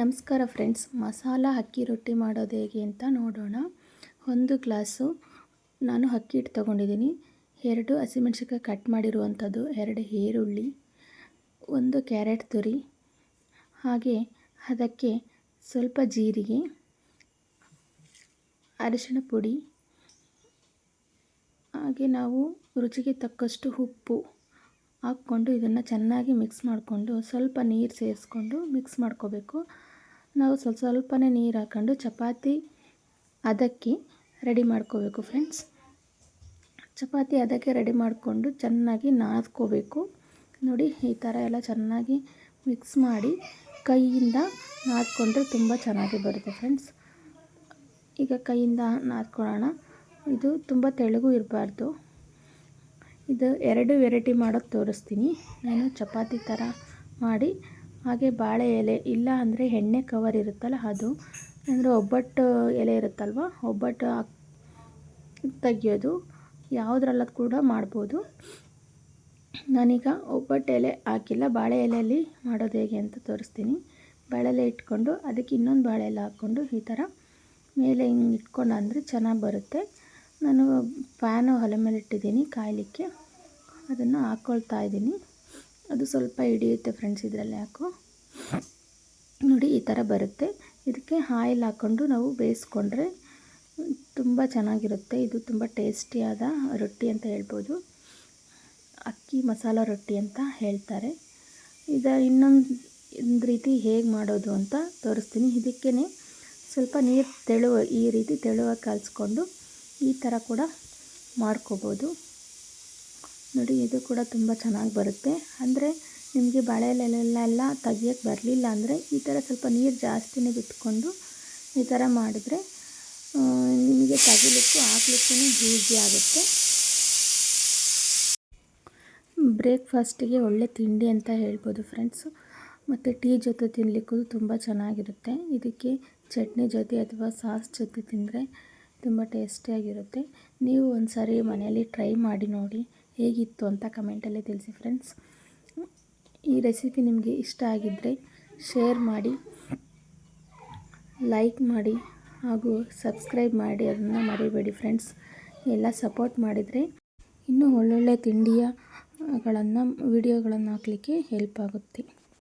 ನಮಸ್ಕಾರ ಫ್ರೆಂಡ್ಸ್, ಮಸಾಲ ಅಕ್ಕಿ ರೊಟ್ಟಿ ಮಾಡೋದು ಹೇಗೆ ಅಂತ ನೋಡೋಣ. ಒಂದು ಗ್ಲಾಸು ನಾನು ಅಕ್ಕಿ ಹಿಟ್ಟು ತೊಗೊಂಡಿದ್ದೀನಿ. ಎರಡು ಹಸಿಮೆಣ್ಸಿನ್ಕಾಯಿ ಕಟ್ ಮಾಡಿರುವಂಥದ್ದು, ಎರಡು ಈರುಳ್ಳಿ, ಒಂದು ಕ್ಯಾರೆಟ್ ತುರಿ, ಹಾಗೆ ಅದಕ್ಕೆ ಸ್ವಲ್ಪ ಜೀರಿಗೆ, ಅರಿಶಿಣ ಪುಡಿ, ಹಾಗೆ ನಾವು ರುಚಿಗೆ ತಕ್ಕಷ್ಟು ಉಪ್ಪು ಹಾಕ್ಕೊಂಡು ಇದನ್ನು ಚೆನ್ನಾಗಿ ಮಿಕ್ಸ್ ಮಾಡಿಕೊಂಡು ಸ್ವಲ್ಪ ನೀರು ಸೇರಿಸ್ಕೊಂಡು ಮಿಕ್ಸ್ ಮಾಡ್ಕೋಬೇಕು. ನಾವು ಸ್ವಲ್ಪ ಸ್ವಲ್ಪನೇ ನೀರು ಹಾಕ್ಕೊಂಡು ಚಪಾತಿ ಅದಕ್ಕೆ ರೆಡಿ ಮಾಡ್ಕೋಬೇಕು ಫ್ರೆಂಡ್ಸ್ ಚಪಾತಿ ಅದಕ್ಕೆ ರೆಡಿ ಮಾಡಿಕೊಂಡು ಚೆನ್ನಾಗಿ ನಾದ್ಕೋಬೇಕು. ನೋಡಿ ಈ ಥರ ಎಲ್ಲ ಚೆನ್ನಾಗಿ ಮಿಕ್ಸ್ ಮಾಡಿ ಕೈಯಿಂದ ನಾದ್ಕೊಂಡ್ರೆ ತುಂಬ ಚೆನ್ನಾಗಿ ಬರುತ್ತೆ ಫ್ರೆಂಡ್ಸ್ ಈಗ ಕೈಯಿಂದ ನಾದ್ಕೊಳ್ಳೋಣ. ಇದು ತುಂಬ ತೆಳುಗೂ ಇರಬಾರ್ದು. ಇದು ಎರಡು ವೆರೈಟಿ ಮಾಡೋದು ತೋರಿಸ್ತೀನಿ. ನಾನು ಚಪಾತಿ ಥರ ಮಾಡಿ ಹಾಗೆ ಬಾಳೆ ಎಲೆ ಇಲ್ಲ ಅಂದರೆ ಎಣ್ಣೆ ಕವರ್ ಇರುತ್ತಲ್ಲ ಅದು. ಅಂದರೆ ಒಬ್ಬಟ್ಟು ಎಲೆ ಇರುತ್ತಲ್ವ? ಒಬ್ಬಟ್ಟು ತೆಗಿಯೋದು. ಯಾವುದ್ರಲ್ಲದು ಕೂಡ ಮಾಡ್ಬೋದು. ನಾನೀಗ ಒಬ್ಬಟ್ಟು ಎಲೆ ಹಾಕಿಲ್ಲ. ಬಾಳೆ ಎಲೆಯಲ್ಲಿ ಮಾಡೋದು ಹೇಗೆ ಅಂತ ತೋರಿಸ್ತೀನಿ. ಬಾಳೆ ಎಲೆ ಇಟ್ಕೊಂಡು ಅದಕ್ಕೆ ಇನ್ನೊಂದು ಬಾಳೆ ಎಲೆ ಹಾಕ್ಕೊಂಡು ಈ ಥರ ಮೇಲೆ ಹಿಂಗೆ ಇಟ್ಕೊಂಡು ಅಂದರೆ ಚೆನ್ನಾಗಿ ಬರುತ್ತೆ. ನಾನು ಫ್ಯಾನು ಒಲೆ ಮೇಲೆ ಇಟ್ಟಿದ್ದೀನಿ ಕಾಯಲಿಕ್ಕೆ. ಅದನ್ನು ಹಾಕ್ಕೊಳ್ತಾ ಇದ್ದೀನಿ. ಅದು ಸ್ವಲ್ಪ ಹಿಡಿಯುತ್ತೆ ಫ್ರೆಂಡ್ಸ್ ಇದರಲ್ಲಿ ಹಾಕು ನೋಡಿ ಈ ಥರ ಬರುತ್ತೆ. ಇದಕ್ಕೆ ಆಯಿಲ್ ಹಾಕ್ಕೊಂಡು ನಾವು ಬೇಯಿಸ್ಕೊಂಡ್ರೆ ತುಂಬ ಚೆನ್ನಾಗಿರುತ್ತೆ. ಇದು ತುಂಬ ಟೇಸ್ಟಿಯಾದ ರೊಟ್ಟಿ ಅಂತ ಹೇಳ್ಬೋದು. ಅಕ್ಕಿ ಮಸಾಲ ರೊಟ್ಟಿ ಅಂತ ಹೇಳ್ತಾರೆ. ಇದು ಇನ್ನೊಂದು ಒಂದು ರೀತಿ ಹೇಗೆ ಮಾಡೋದು ಅಂತ ತೋರಿಸ್ತೀನಿ. ಇದಕ್ಕೇ ಸ್ವಲ್ಪ ನೀರು ತೆಳುವ, ಈ ರೀತಿ ತೆಳುವಾಗಿ ಕಲಿಸ್ಕೊಂಡು ಈ ಥರ ಕೂಡ ಮಾಡ್ಕೋಬೋದು. ನೋಡಿ, ಇದು ಕೂಡ ತುಂಬ ಚೆನ್ನಾಗಿ ಬರುತ್ತೆ. ಅಂದರೆ ನಿಮಗೆ ಬಳೆಲೆಲ್ಲೆಲ್ಲ ತೆಗಿಯೋಕ್ಕೆ ಬರಲಿಲ್ಲ ಅಂದರೆ ಈ ಥರ ಸ್ವಲ್ಪ ನೀರು ಜಾಸ್ತಿನೇ ಬಿಟ್ಕೊಂಡು ಈ ಥರ ಮಾಡಿದ್ರೆ ನಿಮಗೆ ತೆಗಿಲಿಕ್ಕೂ ಹಾಕ್ಲಿಕ್ಕೂ ಈಸಿ ಆಗುತ್ತೆ. ಬ್ರೇಕ್ಫಾಸ್ಟಿಗೆ ಒಳ್ಳೆ ತಿಂಡಿ ಅಂತ ಹೇಳ್ಬೋದು ಫ್ರೆಂಡ್ಸು. ಮತ್ತು ಟೀ ಜೊತೆ ತಿನ್ನಲಿಕ್ಕೂ ತುಂಬ ಚೆನ್ನಾಗಿರುತ್ತೆ. ಇದಕ್ಕೆ ಚಟ್ನಿ ಜೊತೆ ಅಥವಾ ಸಾಸ್ ಜೊತೆ ತಿಂದರೆ ತುಂಬ ಟೇಸ್ಟಿಯಾಗಿರುತ್ತೆ ನೀವು ಒಂದು ಸಾರಿ ಮನೆಯಲ್ಲಿ ಟ್ರೈ ಮಾಡಿ ನೋಡಿ ಹೇಗಿತ್ತು ಅಂತ ಕಮೆಂಟಲ್ಲಿ ತಿಳಿಸಿ ಫ್ರೆಂಡ್ಸ್ ಈ ರೆಸಿಪಿ ನಿಮಗೆ ಇಷ್ಟ ಆಗಿದ್ದರೆ ಶೇರ್ ಮಾಡಿ ಲೈಕ್ ಮಾಡಿ ಹಾಗೂ ಸಬ್ಸ್ಕ್ರೈಬ್ ಮಾಡಿ ಅದನ್ನು ಮರಿಬೇಡಿ ಫ್ರೆಂಡ್ಸ್ ಎಲ್ಲ ಸಪೋರ್ಟ್ ಮಾಡಿದರೆ ಇನ್ನೂ ಒಳ್ಳೊಳ್ಳೆ ತಿಂಡಿಯಗಳನ್ನು ವಿಡಿಯೋಗಳನ್ನು ಹಾಕಲಿಕ್ಕೆ ಹೆಲ್ಪ್ ಆಗುತ್ತೆ.